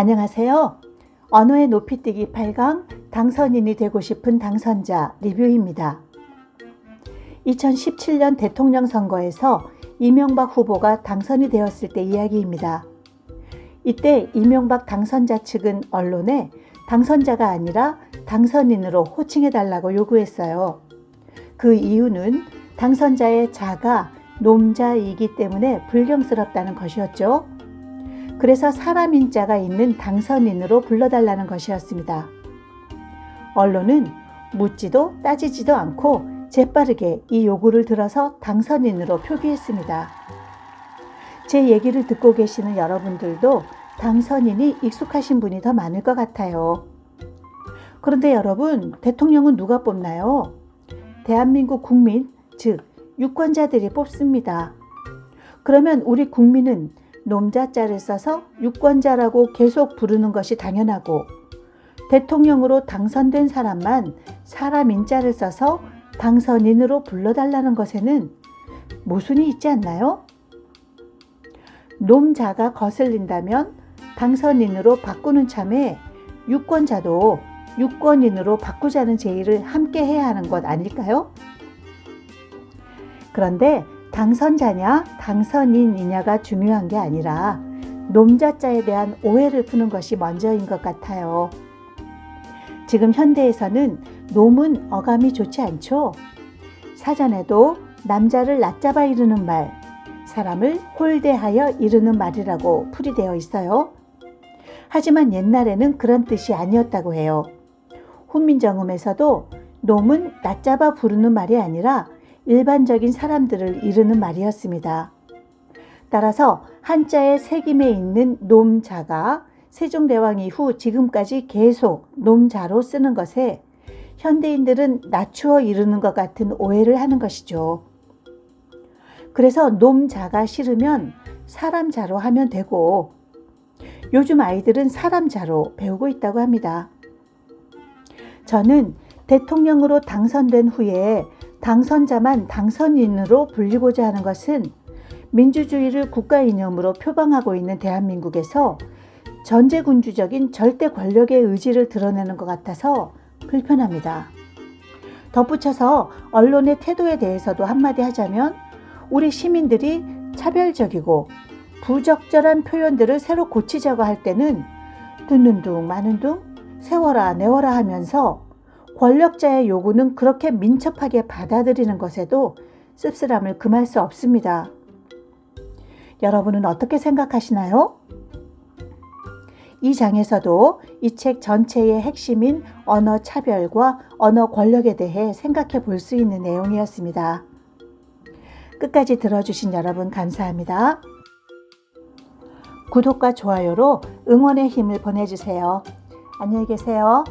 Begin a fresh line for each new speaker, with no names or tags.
안녕하세요. 언어의 높이뛰기 8강 당선인이 되고 싶은 당선자 리뷰입니다. 2017년 대통령 선거에서 이명박 후보가 당선이 되었을 때 이야기입니다. 이때 이명박 당선자 측은 언론에 당선자가 아니라 당선인으로 호칭해달라고 요구했어요. 그 이유는 당선자의 자가 놈자이기 때문에 불경스럽다는 것이었죠. 그래서 사람인 자가 있는 당선인으로 불러달라는 것이었습니다. 언론은 묻지도 따지지도 않고 재빠르게 이 요구를 들어서 당선인으로 표기했습니다. 제 얘기를 듣고 계시는 여러분들도 당선인이 익숙하신 분이 더 많을 것 같아요. 그런데 여러분, 대통령은 누가 뽑나요? 대한민국 국민, 즉, 유권자들이 뽑습니다. 그러면 우리 국민은 놈자자를 써서 유권자라고 계속 부르는 것이 당연하고 대통령으로 당선된 사람만 사람인자를 써서 당선인으로 불러달라는 것에는 모순이 있지 않나요? 놈자가 거슬린다면 당선인으로 바꾸는 참에 유권자도 유권인으로 바꾸자는 제의를 함께 해야 하는 것 아닐까요? 그런데 당선자냐 당선인이냐가 중요한 게 아니라 놈자자에 대한 오해를 푸는 것이 먼저인 것 같아요. 지금 현대에서는 놈은 어감이 좋지 않죠. 사전에도 남자를 낮잡아 이르는 말, 사람을 홀대하여 이르는 말이라고 풀이되어 있어요. 하지만 옛날에는 그런 뜻이 아니었다고 해요. 훈민정음에서도 놈은 낮잡아 부르는 말이 아니라 일반적인 사람들을 이르는 말이었습니다. 따라서 한자의 새김에 있는 놈자가 세종대왕 이후 지금까지 계속 놈자로 쓰는 것에 현대인들은 낮추어 이르는 것 같은 오해를 하는 것이죠. 그래서 놈자가 싫으면 사람자로 하면 되고 요즘 아이들은 사람자로 배우고 있다고 합니다. 저는 대통령으로 당선된 후에 당선자만 당선인으로 불리고자 하는 것은 민주주의를 국가 이념으로 표방하고 있는 대한민국에서 전제군주적인 절대 권력의 의지를 드러내는 것 같아서 불편합니다. 덧붙여서 언론의 태도에 대해서도 한마디 하자면 우리 시민들이 차별적이고 부적절한 표현들을 새로 고치자고 할 때는 듣는 둥 마는 둥 세워라 내워라 하면서 권력자의 요구는 그렇게 민첩하게 받아들이는 것에도 씁쓸함을 금할 수 없습니다. 여러분은 어떻게 생각하시나요? 이 장에서도 이 책 전체의 핵심인 언어 차별과 언어 권력에 대해 생각해 볼 수 있는 내용이었습니다. 끝까지 들어주신 여러분 감사합니다. 구독과 좋아요로 응원의 힘을 보내주세요. 안녕히 계세요.